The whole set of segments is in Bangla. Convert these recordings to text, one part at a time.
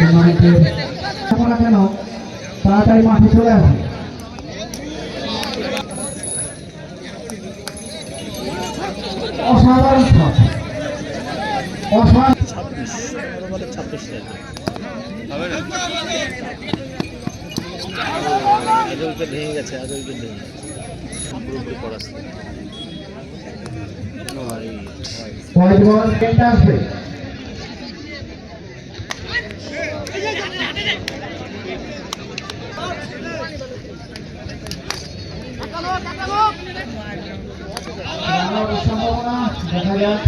টুর্নামেন্টের কেন তাড়াতাড়ি মাঠে চলে আসে অসাধারণ অসাধারণ ছাব্বিশ ছাব্বিশ আগে উইকেট ভেঙে গেছে আগে উইকেট ভেঙে দাঁড়ানোর সম্ভাবনা দেখা যাক।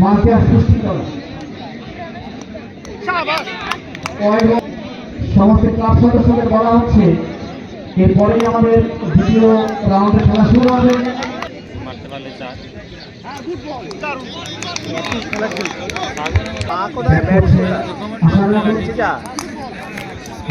মার্কে সৃষ্টি করা সমস্ত ক্লাব সদস্যদের বলা হচ্ছে এরপরেই আমাদের দ্বিতীয় রাউন্ডে খেলা শুরু হবে। মারতে পারলে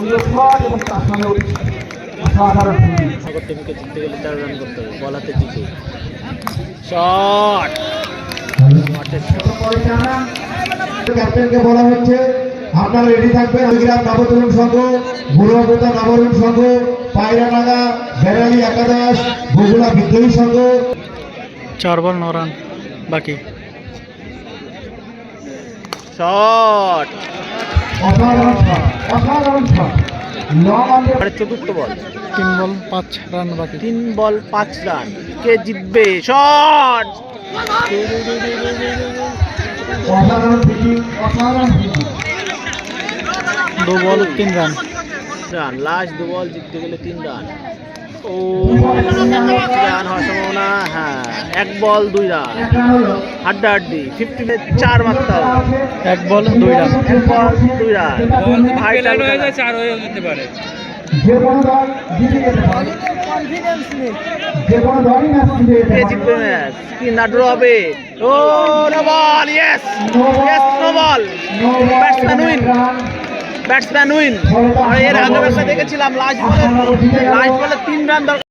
সুন্দর শট এবং তার সঙ্গে অসাধারণ সাগর টিমকে জিততে গেলে চার রান করতে হবে বল হাতে জিতে শট ক্যাপ্টেনকে বলা হচ্ছে আপনারা রেডি থাকবেন নবতরুণ সংঘ বুড়োপোতা নবরুণ সংঘ পায়রানাগা বেড়ালি একাদশ বগুড়া বিদ্রোহী সংঘ। চার বল ন রান বাকি। শট অসাধারণ শট অসাধারণ শট চতুর্থ বল। তিন বল পাঁচ রান বাকি। তিন বল পাঁচ রান। কে জিতবে? শট! দু বল তিন রান। রান। লাস্ট দু বল জিততে গেলে তিন রান। রান হওয়ার সম্ভাবনা হ্যাঁ এক বল দুই রান। একটা হাড্ডা হাড্ডি ফিফটি চার এক বল দুই রান। এক বল রান। ভাই চার হয়ে যেতে পারে। হবে। ও no ball yes yes no ball batsman win batsman win আর এর আগে দেখেছিলাম লাস্ট বলে লাস্ট বলে তিন রান দরকার।